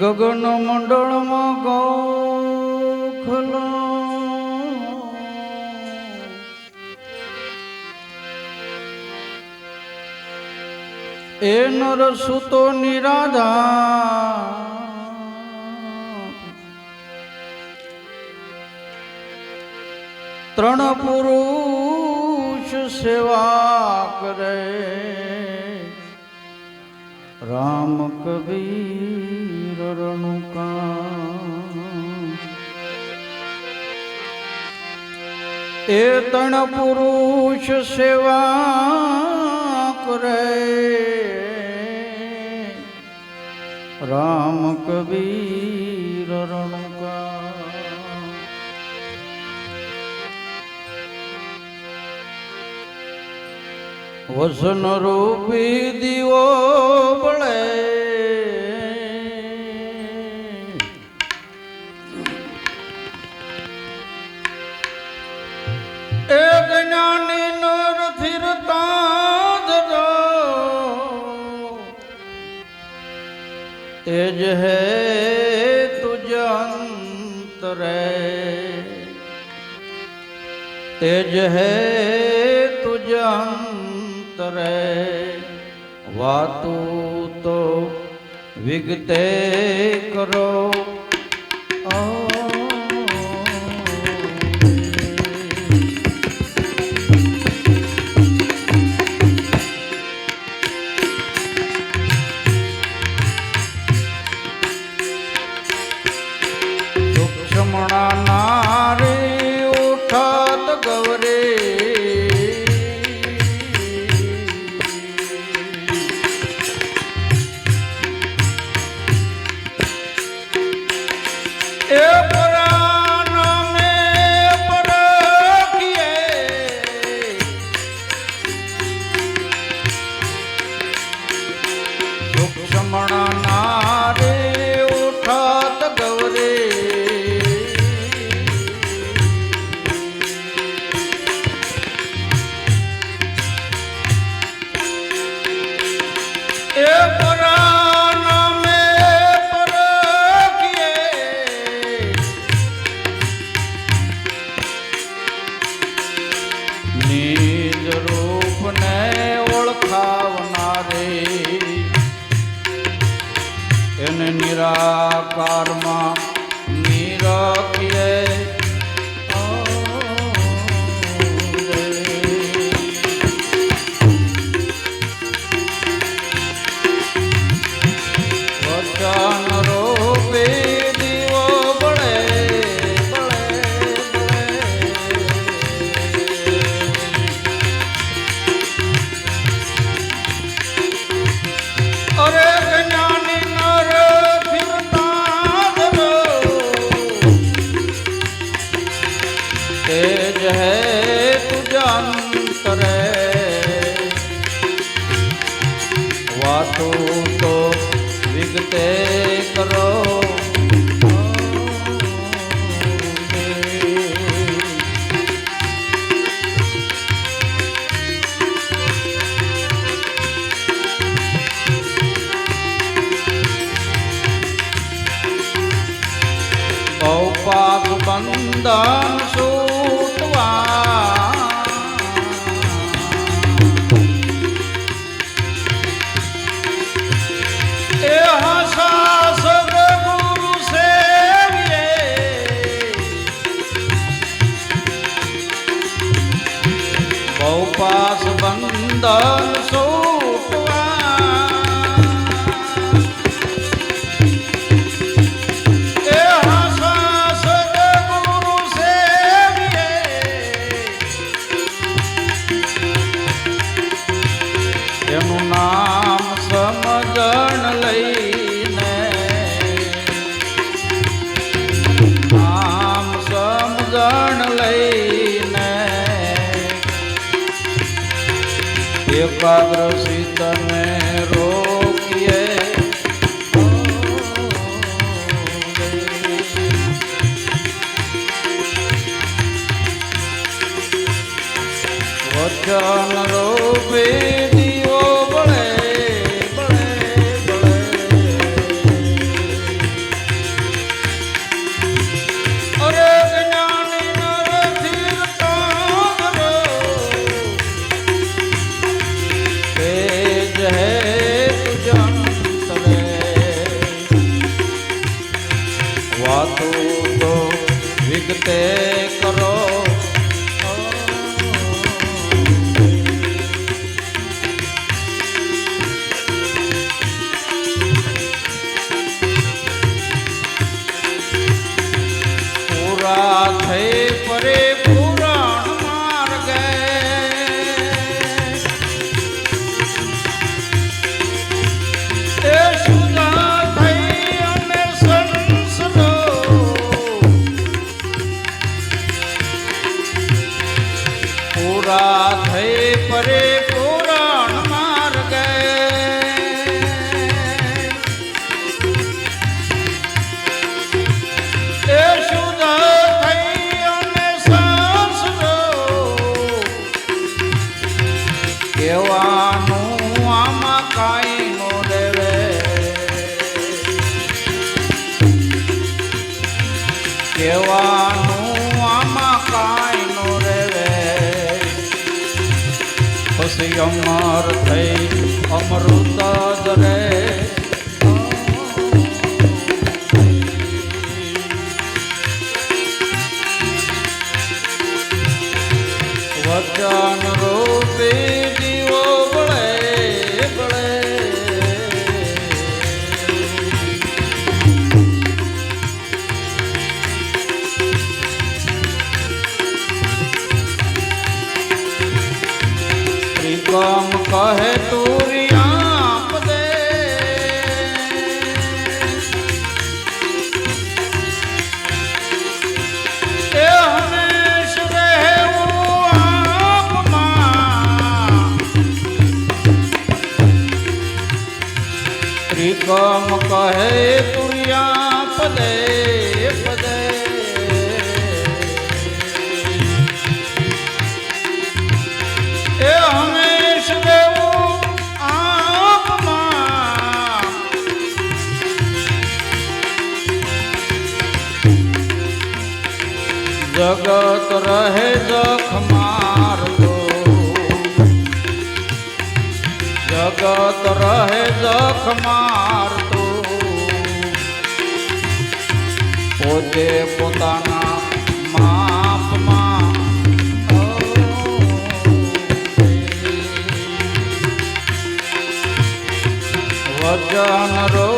ગગન મંડળમાં ગોખલો. એ નર સુતો નિરાધા ત્રણ પુરુષ સેવા કરે. રામ કબીર રણુકા. એ ત્રણ પુરુષ સેવા કરે. રામ કબીર રણુકા વસન રૂપી દીવો બળે. એ જ હે તુજ અંતરે તેજ હે તુજ અંતરે વાતું તો વિગતે નિજ રૂપને ઓળખાવનારે. એને નિરાકારમાં નિરખીએ વિગતે કરો. ઔપાદ બંધન બંધન એકાગ્ર સિતને તું તો વિગતે કરો. પૂરા કહેવાનું આમાં કાંઈ નો રેવે પછી અમર થઈ અમૃત જ રે વચન રૂપે કહે તુરિયા દે ત્રિકમ કહે તુરિયા પદે જગત રહે જખ મારતો જગત રહે જખ મારતો પોતે પોતાના માપમાં વચન રૂપી